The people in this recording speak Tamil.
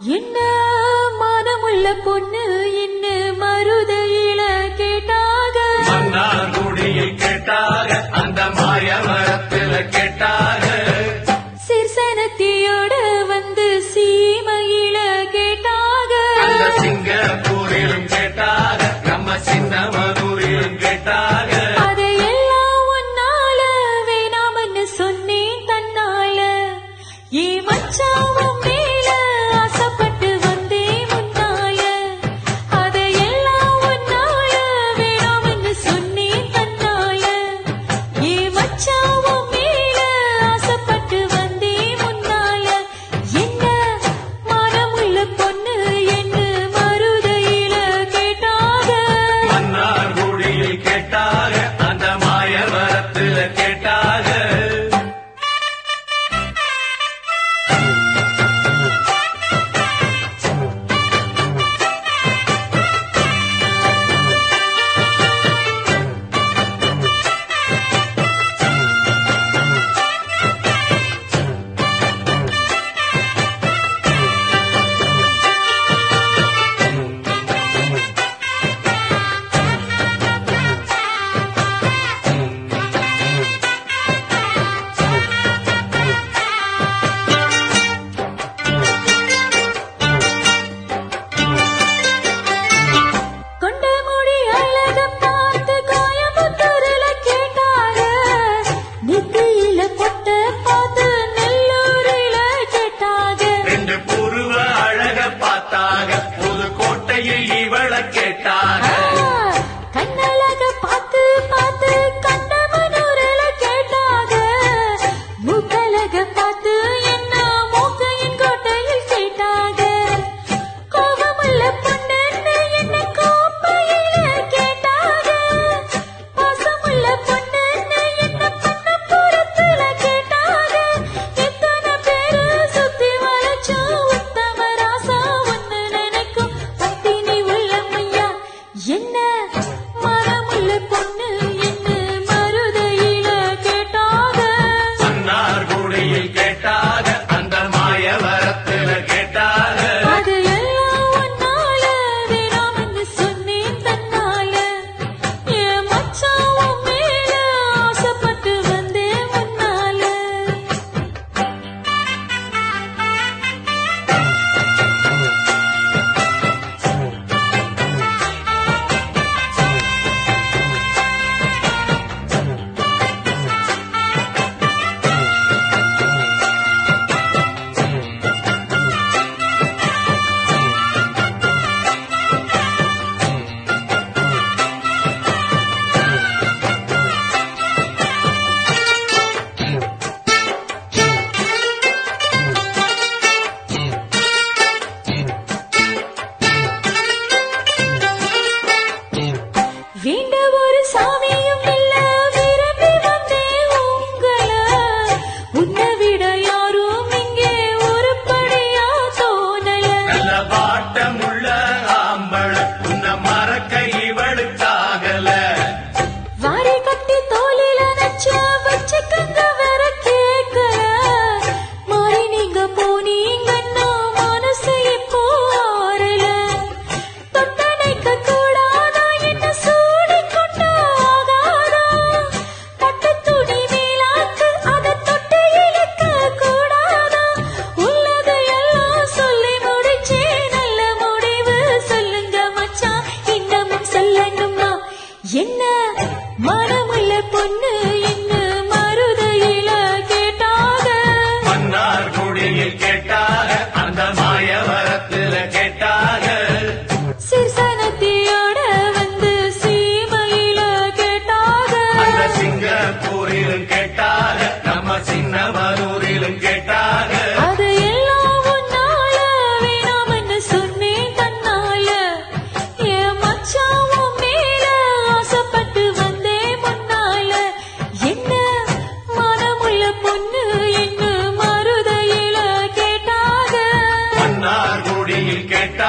என்ன மனமுள்ள பொண்ணு என்ன மருதையில கேட்டாக? மன்னார்குடியில் கேட்டாக அந்த மாயவரத்துல கேட்டாக. சிற்சனத்தியோட வந்து சீமையில கேட்டாக? சிங்கப்பூரிலும் Amen. them வாயில் கேட்டா